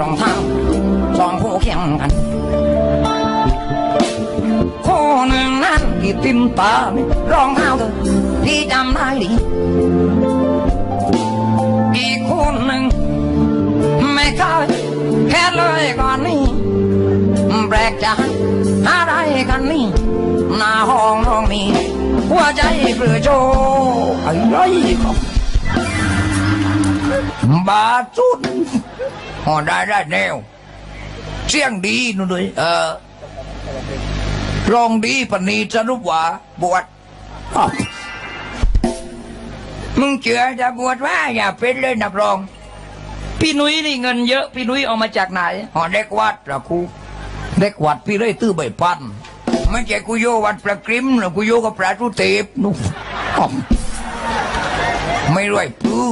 รองเท้าสองคู่เคียงกันคู่หนึ่งนั้นที่ติมตาไม่รองเท้าเธอพี่จำได้ดีอีกคู่หนึ่งไม่เคยแค่เลยก่อนนี้แปลกใจอะไรกันนี่หน้าห้องน้องนี่หัวใจเปลือโจอะไรครับ บาจุดอ๋อได้ได้แนว เสียงดีนู่นเลยเออรองดีปานนีสรุปว่าบวชมึงเชื่อจะบวชว่าอย่าเป็นเลยนักรอง พี่นุ้ยนี่เงินเยอะ พี่นุ้ยเอามาจากไหนอ๋อเด็กวัดเหระครูเด็กวัดพี่เลยตื้อใบพันไม่ใช่กูโยวัดประกริมหรือกูโยกับพระทุเทพนู่นไม่รวยปื้อ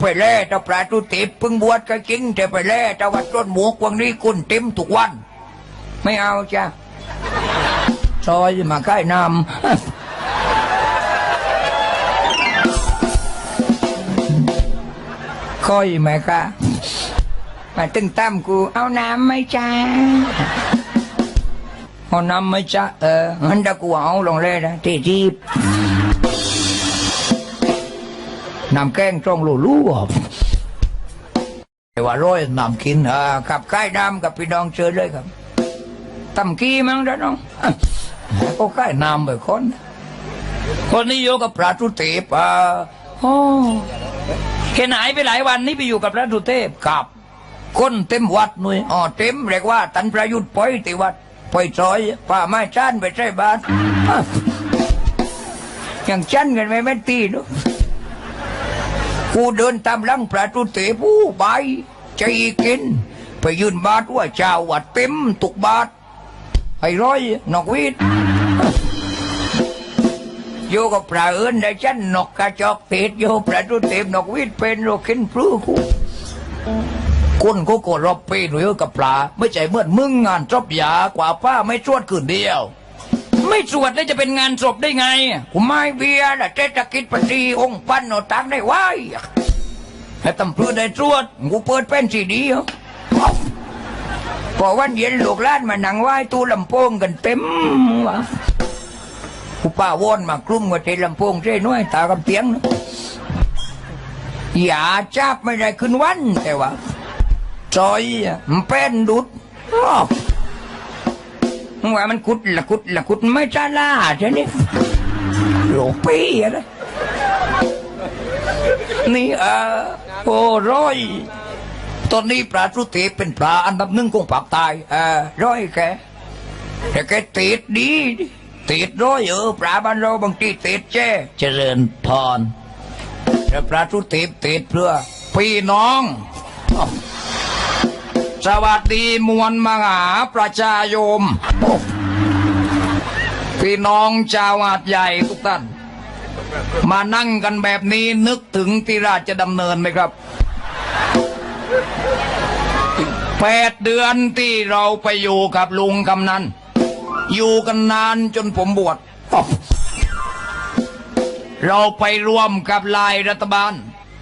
ไปแล่เจ้าพระทุเทพเพิ่งบวชก็จริงแต่ไปแล่เจ้าวัดต้นหมวกวังนี้คุณเต็มทุกวัน ไม่เอาจ้ะซอยมาใกล้น้ำค่อยไหมคะมาตึงตั้มกู เอาน้ำไหมจ้าเอาน้ำไหมจ้าเอองั้นถ้ากูเอาลงเลยนะที่จีบ น้ำแกงจ้องลูลู่อะแต่ว่าร้อยน้ำกินอ่าขับใกล้น้ำกับพี่น้องเชิญเลยครับตั้มกี้มั้งนะน้องก็ใกล้น้ำไปคนคนนี้โยกับพระทุเทพอ่าโอ้แค่หายไปหลายวันนี้ไปอยู่กับพระสุเทพกับคนเต็มวัดหน่วยอ๋อเต็มเรียกว่าตันประยุทธ์ปล่อยติวัดปล่อยซอยป่าไม้ชั้นไปใช้บ้านอ้างชั้นกันไม่แม่ตีเนอะ กูเดินตามหลังพระสุเทพผู้ใบใจกิน ไปยืนบาทว่าเจ้าวัดเต็มตุกบาทให้ร้อยนอกวิทโยกับพระเอิญได้ฉันนกกระจอกเทศโยพระตุเทพนกวิทเป็นโรคินพลูกูคนก็กดรอบปีหนุ่ยกับปลา ไม่ใช่เมื่อมึงงานจบยากว่าป้าไม่ชวดคืนเดียว ไม่สวดแล้วจะเป็นงานศพได้ไงกูไม่เบียร์นะเศกิจปฏิองค์ปั้นโนตังได้ไว้ให้ตำพือได้ตรวจกูเปิดเป็นสีดีพอวันเย็นลูกล้านมานั่งไหว้ตู้ลำโพงกันเต็มวะผู้ป้าว่อนมากลุ่มกับเทลำโพงใช่น้อยตากำเตียงนะอย่าจับไม่ได้ขึ้นวันแต่ว่าจอยมันเป็นดุด ว่ามันคุดละคุดละคุดไม่จ้าล่าใช่นี่โลปีอะไรนี่เออโอ้ร้อยตอนนี้ปลาทุเทพเป็นปลาอันดับหนึ่งของภาคใต้เออร้อยแกแต่แกติดดีติดร้อยเออปลาบ้านเราบางทีติดแจ้เจริญพรแต่ปลาทุติดติดเพื่อพี่น้อง สวัสดีมวลมหาประชาโยม พี่น้องชาวหาดใหญ่ทุกท่าน มานั่งกันแบบนี้นึกถึงที่ราชดำเนินไหมครับแปดเดือนที่เราไปอยู่กับลุงกำนันอยู่กันนานจนผมบวชเราไปร่วมกับลายรัฐบาล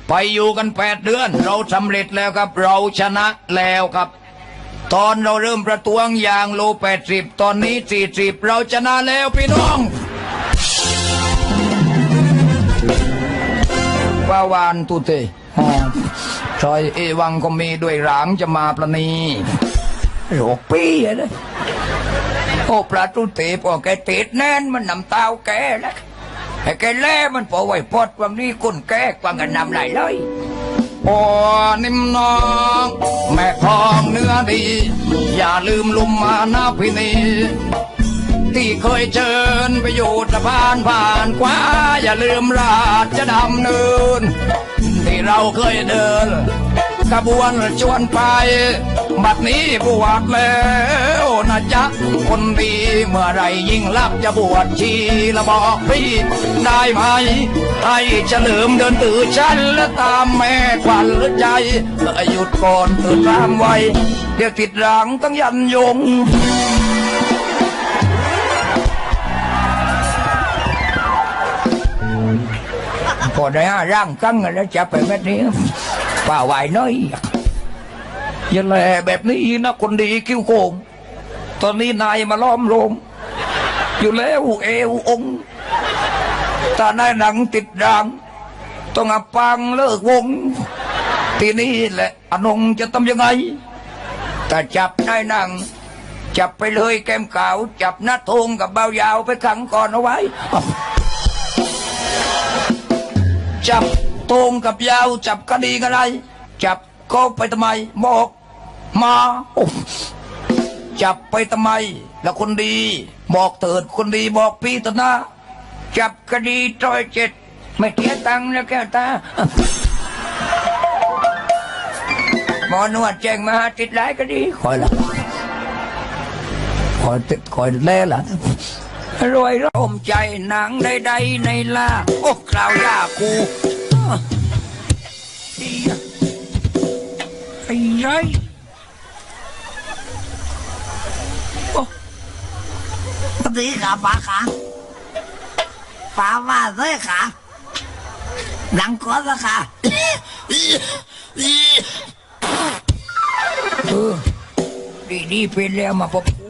ไปอยู่กันแปดเดือน เราสำเร็จแล้วครับ เราชนะแล้วครับ ตอนเราเริ่มประท้วงอย่างโลแปดสิบตอนนี้สี่สิบเราชนะแล้วพี่น้องว่าวานตุเตชอยเอวังก็มีด้วยหลางจะมาประนีโรคปีอะไรโอ้ปลาตุเตปอแกติดแน่นมันนำเต้าแกแล้ว ไอ้แกแล่มันพอไหวพอดวันนี้คนแกกว่างกันนำไหลเลยโอ้นิ่มน้อง แม่ทองเนื้อดี อย่าลืมลุมมานาพินีที่เคยเชิญไปอยู่สะพานผ่านกว่าอย่าลืมราชดำเนิน ที่เราเคยเดินขบวนชวนไป บัดนี้บวชแล้วนะจ๊ะคนดีเมื่อไรยิ่งลักษณ์จะบวชชีละบอกพี่ได้ไหม ให้เฉลิมเดินตื่นฉันและตามแม่ควันใจเออหยุดก่อนตื่นตามไว้เดี๋ยวติดรังต้องยันยงพอได้ห้าร่างกั้งแล้วจะไปแบบนี้ป่าไหวน้อย อย่าแหล่แบบนี้นะคนดีคิ้วโกงตอนนี้นายมาล้อมโรงอยู่แล้วเอวองค์ถ้านายหนังติดราง ต้องอับปังเลิกวง ทีนี้แหละอนงจะทำยังไงแต่จับนายหนังจับไปเลยแก้มขาว จับหน้าทงกับเบายาวไปขังก่อนเอาไว้ จับโตงกับยาว จับคดีกันไรจับ ก็ไปทำไมบอกมาจับไปทำไมแล้วคนดี บอกเถิดคนดีบอกพี่ตนะ จับคดีจอยเจ็ด ไม่เสียตังค์นะแก้วตาหมอนวดแจ้งมาติดหลายคดีคอยละคอยติดคอยแล่ละรวยร่มใจหนังใดๆในลาโอ้คราวยาคูดีอะ ไอ้ไรโอ้สวัสดีค่ะป้าค่ะป้าว่าเลยค่ะหลังก่อนละค่ะเออดีดีๆเป็นแล้วมาพบกู